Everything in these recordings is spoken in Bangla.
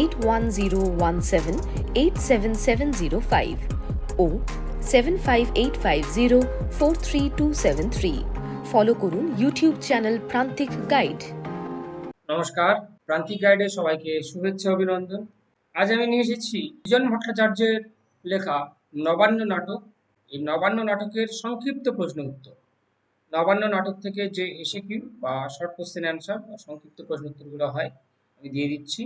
eight one zero one seven eight seven seven zero five ও seven five eight five zero four three two seven three follow করুন ইউটিউব চ্যানেল প্রান্তিক গাইড নমস্কার প্রান্তিক গাইডে সবাইকে শুভেচ্ছা, অভিনন্দন। আজ আমি নিয়ে এসেছি বিজন ভট্টাচার্যের লেখা নবান্ন নাটক। এই নবান্ন নাটকের সংক্ষিপ্ত প্রশ্ন উত্তর। নবান্ন নাটক থেকে যে এসে কিউ বা শর্ট কোশ্চেন অ্যান্সার বা সংক্ষিপ্ত প্রশ্ন উত্তরগুলো হয়, আমি দিয়ে দিচ্ছি।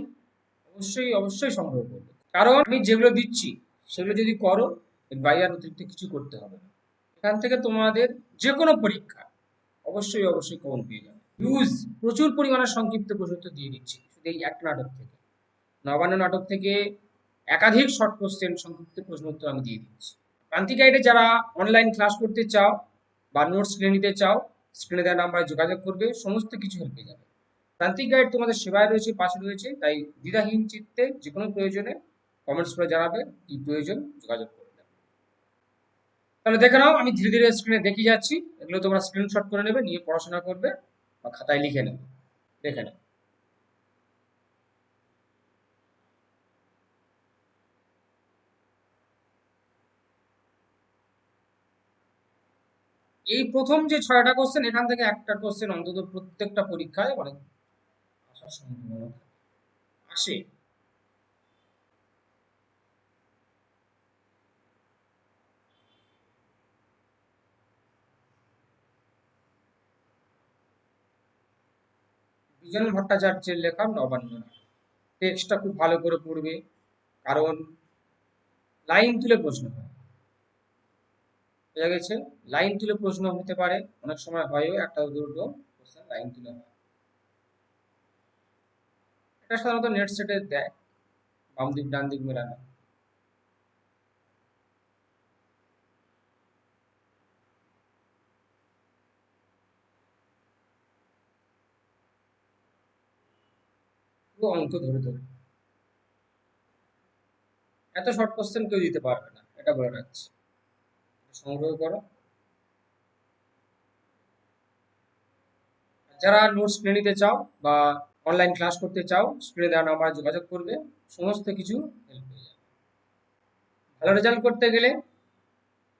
অবশ্যই অবশ্যই সংগ্রহ করবে। কারণ আমি যেগুলো দিচ্ছি, সেগুলো যদি করো, এর অতিরিক্ত কিছু করতে হবে না। এখান থেকে তোমাদের যে কোনো পরীক্ষা অবশ্যই অবশ্যই কমন পেয়ে যাবে। ইউজ প্রচুর পরিমাণে সংক্ষিপ্ত প্রশ্ন দিয়ে দিচ্ছি, শুধু এই একটা নাটক থেকে। নবান্ন নাটক থেকে একাধিক শর্ট কোশ্চেন সংক্ষিপ্ত প্রশ্ন উত্তর আমি দিয়ে দিচ্ছি। প্রান্তিক গাইডে যারা অনলাইন ক্লাস করতে চাও বা নোটস কিনে নিতে চাও স্ক্রিনে দেওয়া নাম্বারে যোগাযোগ করবে, সমস্ত কিছু হেল্প পেয়ে যাবে। প্রান্তিক গাইড তোমাদের সেবায় রয়েছে, পাশে রয়েছে, তাই দ্বিধাহীন চিত্তে যে কোনো প্রয়োজনে কমেন্টস করে জানাবে, কি প্রয়োজন যোগাযোগ করবে। তাহলে দেখে নাও, আমি ধীরে ধীরে স্ক্রিনে দেখিয়ে যাচ্ছি, এগুলো তোমরা স্ক্রিনশট করে নেবে, নিয়ে পড়াশোনা করবে বা খাতায় লিখে নেবে। দেখে নাও। এই প্রথম যে ছয়টা কোশ্চেন এখান থেকে একটা কোশ্চেন অন্তত প্রত্যেকটা পরীক্ষায় আসার সম্ভাবনা। আসে। বিজন ভট্টাচার্যের লেখা নবান্ন। টেক্সটটা খুব ভালো করে পড়বে, কারণ লাইন তুলে প্রশ্ন হয়। লাইন তুলে প্রশ্ন হতে পারে, অনেক সময় হয়ও একটা দুটো কোশ্চেন লাইন তুলে হয়। এটা সাধারণত নেট সেটে দেয়। বাম দিক, ডান দিক মেলানো। অঙ্ক ধরে ধরে। এত শর্ট কোশ্চেন কেউ দিতে পারবে না, এটা বলে রাখছি। সংগ্রহ করো। যারা নোটস কিনে নিতে চাও বা অনলাইন ক্লাস করতে চাও স্ক্রিনে দেওয়া নাম্বারে যোগাযোগ করবে, সমস্ত কিছু হেল্প হয়ে যাবে। ভালো রেজাল্ট করতে গেলে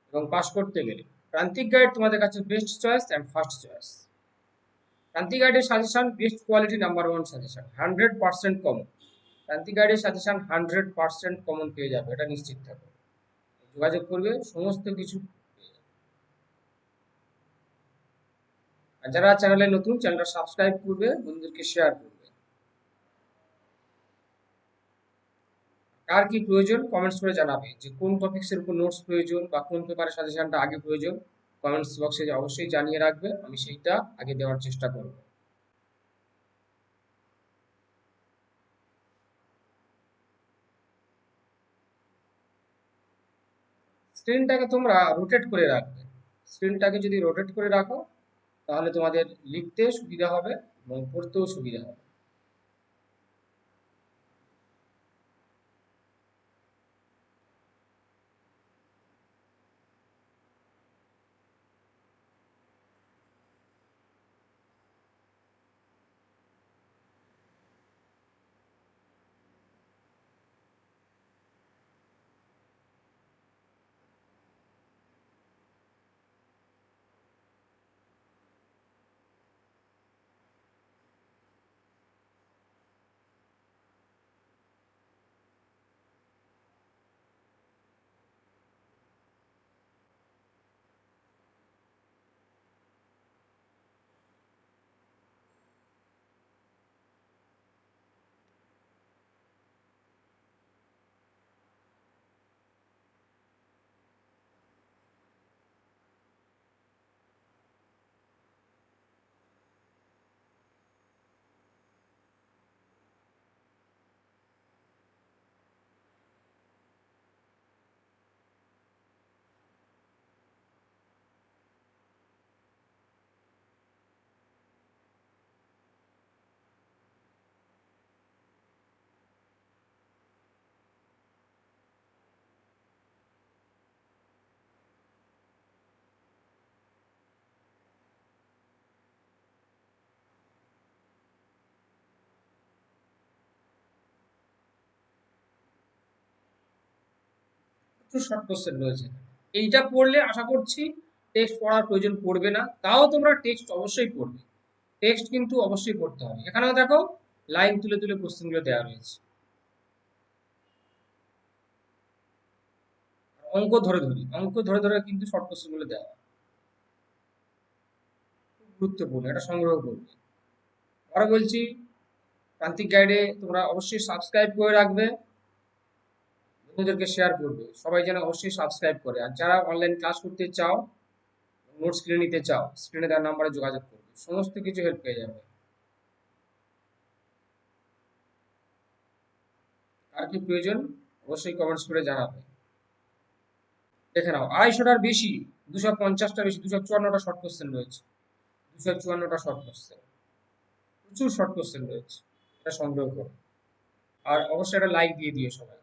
এবং পাস করতে গেলে প্রান্তিক গাইড তোমাদের কাছে best choice and first choice Prantik গাইডের suggestion best quality number one suggestion hundred percent common Prantik গাইডের সাজেশন হান্ড্রেড পার্সেন্ট কমন পেয়ে যাবে, এটা নিশ্চিত থাকো। যোগাযোগ করবে, সমস্ত কিছু আর যারা চ্যানেলে নতুন চ্যানেলটা সাবস্ক্রাইব করবে, বন্ধুদেরকে শেয়ার করবে। কার কি প্রয়োজন কমেন্টস করে জানাবে। যে কোন টপিক্সের উপর নোটস প্রয়োজন বা কোন পেপারের সাজেশনটা আগে প্রয়োজন কমেন্টস বক্সে অবশ্যই জানিয়ে রাখবে। আমি সেইটা আগে দেওয়ার চেষ্টা করব। স্ক্রিনটাকে তোমরা রোটেট করে রাখবে। স্ক্রিনটাকে যদি রোটেট করে রাখো, তাহলে তোমাদের লিখতে সুবিধা হবে এবং পড়তেও সুবিধা হবে। প্রচুর শর্ট কোশ্চেন রয়েছে। এইটা পড়লে আশা করছি টেক্সট পড়ার প্রয়োজন পড়বে না। তাও তোমরা টেক্সট অবশ্যই পড়বে। টেক্সট কিন্তু অবশ্যই পড়তে হবে। এখানেও দেখো লাইন তুলে তুলে কোশ্চেনগুলো দেওয়া রয়েছে। অঙ্ক ধরে ধরি। অঙ্ক ধরে ধরে কিন্তু শর্ট কোশ্চেনগুলো দেওয়া। গুরুত্বপূর্ণ, এটা সংগ্রহ করবে। আরও বলছি, প্রান্তিক গাইডে তোমরা অবশ্যই সাবস্ক্রাইব করে রাখবে। বন্ধুদেরকে শেয়ার করবে। সবাই যেন অবশ্যই সাবস্ক্রাইব করে। আর যারা অনলাইন ক্লাস করতে চাও নোটস কিনে নিতে চাও স্ক্রিনে দেওয়ার নাম্বারে যোগাযোগ করবে। সমস্ত কিছু হেল্প পেয়ে যাবে। আর কি প্রয়োজন, অবশ্যই কমেন্টস করে জানাবে। দেখে নাও আড়াইশোটার বেশি, দুশো পঞ্চাশটা বেশি, দুশো চুয়ান্নটা শর্ট কোশ্চেন রয়েছে। দুশো চুয়ান্নটা শর্ট কোশ্চেন প্রচুর শর্ট কোশ্চেন রয়েছে। এটা সংগ্রহ করো। আর অবশ্যই একটা লাইক দিয়ে দিও সবাই।